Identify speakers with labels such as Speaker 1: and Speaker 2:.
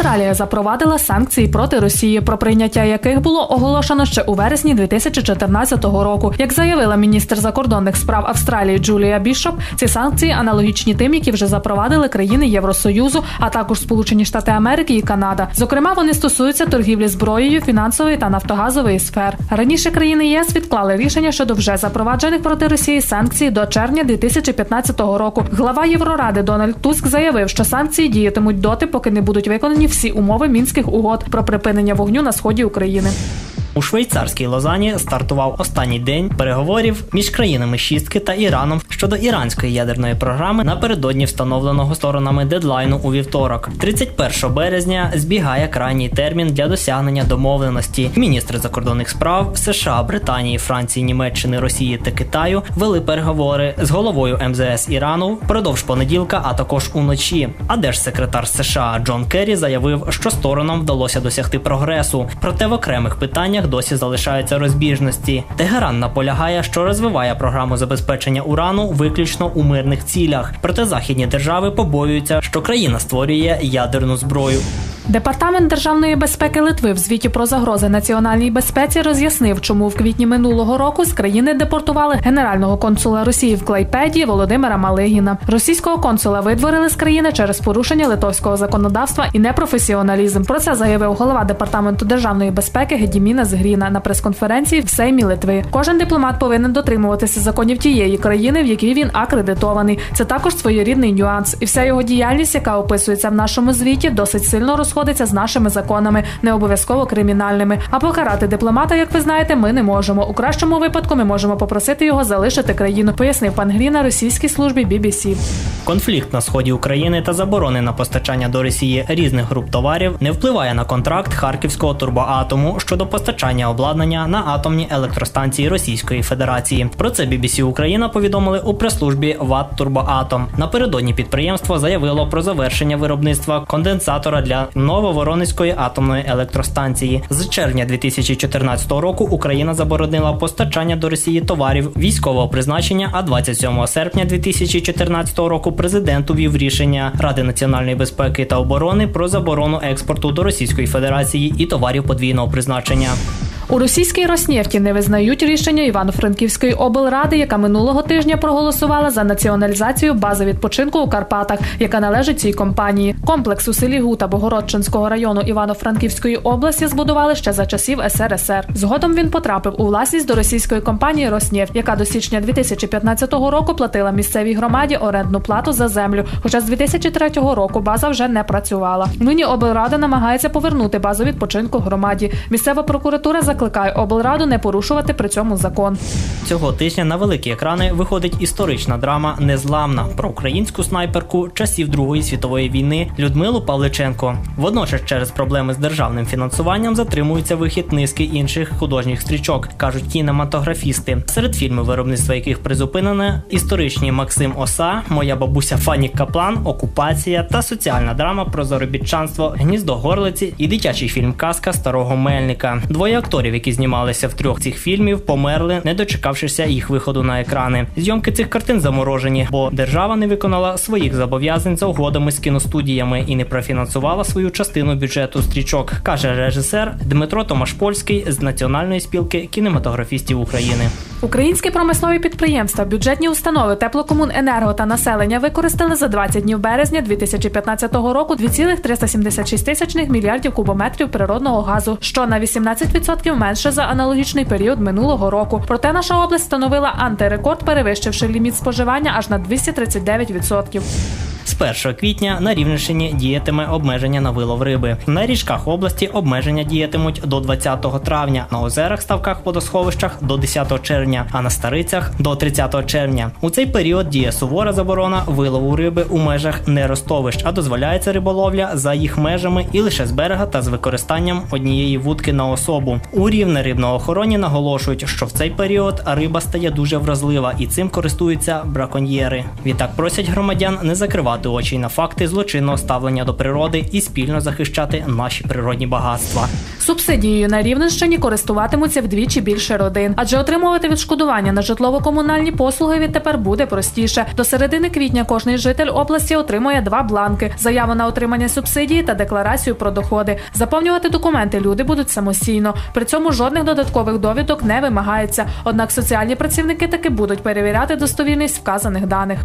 Speaker 1: Австралія запровадила санкції проти Росії, про прийняття яких було оголошено ще у вересні 2014 року. Як заявила міністр закордонних справ Австралії Джулія Бішоп, ці санкції аналогічні тим, які вже запровадили країни Євросоюзу, а також Сполучені Штати Америки і Канада. Зокрема, вони стосуються торгівлі зброєю, фінансової та нафтогазової сфер. Раніше країни ЄС відклали рішення щодо вже запроваджених проти Росії санкцій до червня 2015 року. Глава Євроради Дональд Туск заявив, що санкції діятимуть доти, поки не будуть виконані всі умови мінських угод про припинення вогню на сході України.
Speaker 2: У швейцарській Лозані стартував останній день переговорів між країнами шістки та Іраном щодо іранської ядерної програми напередодні встановленого сторонами дедлайну у вівторок. 31 березня збігає крайній термін для досягнення домовленості. Міністри закордонних справ США, Британії, Франції, Німеччини, Росії та Китаю вели переговори з головою МЗС Ірану впродовж понеділка, а також уночі. А держсекретар США Джон Керрі заявив, що сторонам вдалося досягти прогресу, проте в окремих питаннях досі залишаються розбіжності. Тегеран наполягає, що розвиває програму забезпечення урану виключно у мирних цілях. Проте західні держави побоюються, що країна створює ядерну зброю.
Speaker 1: Департамент державної безпеки Литви в звіті про загрози національній безпеці роз'яснив, чому в квітні минулого року з країни депортували генерального консула Росії в Клайпеді Володимира Малигіна. Російського консула видворили з країни через порушення литовського законодавства і непрофесіоналізм. Про це заявив голова департаменту державної безпеки Гедіміна Згріна на прес-конференції в Сеймі Литви. Кожен дипломат повинен дотримуватися законів тієї країни, в якій він акредитований. Це також своєрідний нюанс, і вся його діяльність, яка описується в нашому звіті, досить сильно розходиться з нашими законами, не обов'язково кримінальними. А покарати дипломата, як ви знаєте, ми не можемо. У кращому випадку ми можемо попросити його залишити країну, пояснив пан Гріна російській службі BBC.
Speaker 2: Конфлікт на сході України та заборони на постачання до Росії різних груп товарів не впливає на контракт Харківського турбоатому щодо постачання обладнання на атомні електростанції Російської Федерації. Про це BBC Україна повідомили у прес-службі ВАТ Турбоатом. Напередодні підприємство заявило про завершення виробництва конденсатора для Нововоронезької атомної електростанції. З червня 2014 року Україна заборонила постачання до Росії товарів військового призначення. А 27 серпня 2014 року президент увів рішення Ради національної безпеки та оборони про заборону експорту до Російської Федерації і товарів подвійного призначення.
Speaker 1: У російській Роснефті не визнають рішення Івано-Франківської облради, яка минулого тижня проголосувала за націоналізацію бази відпочинку у Карпатах, яка належить цій компанії. Комплекс у селі Гута Богородчинського району Івано-Франківської області збудували ще за часів СРСР. Згодом він потрапив у власність до російської компанії Роснефть, яка до січня 2015 року платила місцевій громаді орендну плату за землю. Хоча з 2003 року база вже не працювала. Нині облрада намагається повернути базу відпочинку громаді. Місцева прокуратура закликає облраду не порушувати при цьому закон.
Speaker 2: Цього тижня на великі екрани виходить історична драма Незламна про українську снайперку часів Другої світової війни Людмилу Павличенко. Водночас, через проблеми з державним фінансуванням затримується вихід низки інших художніх стрічок, кажуть кінематографісти. Серед фільмів, виробництва яких призупинене історичні Максим Оса, Моя бабуся Фані Каплан, Окупація та соціальна драма про заробітчанство, гніздо горлиці і дитячий фільм Казка старого Мельника. Двоє акторів, які знімалися в трьох цих фільмів, померли, не дочекавшися їх виходу на екрани. Зйомки цих картин заморожені, бо держава не виконала своїх зобов'язань за угодами з кіностудіями і не профінансувала свою частину бюджету стрічок, каже режисер Дмитро Томашпольський з Національної спілки кінематографістів України.
Speaker 1: Українські промислові підприємства, бюджетні установи, теплокомуненерго та населення використали за 20 днів березня 2015 року 2,376 тисячних мільярдів кубометрів природного газу, що на 18% менше за аналогічний період минулого року. Проте наша область встановила антирекорд, перевищивши ліміт споживання аж на 239%.
Speaker 2: З 1 квітня на Рівненщині діятиме обмеження на вилов риби. На річках області обмеження діятимуть до 20 травня, на озерах, ставках, водосховищах до 10 червня, а на старицях до 30 червня. У цей період діє сувора заборона вилову риби у межах неростовищ, а дозволяється риболовля за їх межами і лише з берега та з використанням однієї вудки на особу. У рівне рибноохороні наголошують, що в цей період риба стає дуже вразлива і цим користуються браконьєри. Відтак просять громадян не закривати закривати очі на факти злочинного ставлення до природи і спільно захищати наші природні багатства.
Speaker 1: Субсидією на Рівненщині користуватимуться вдвічі більше родин, адже отримувати відшкодування на житлово-комунальні послуги відтепер буде простіше. До середини квітня кожний житель області отримує два бланки: заяву на отримання субсидії та декларацію про доходи. Заповнювати документи люди будуть самостійно. При цьому жодних додаткових довідок не вимагається. Однак соціальні працівники таки будуть перевіряти достовірність вказаних даних.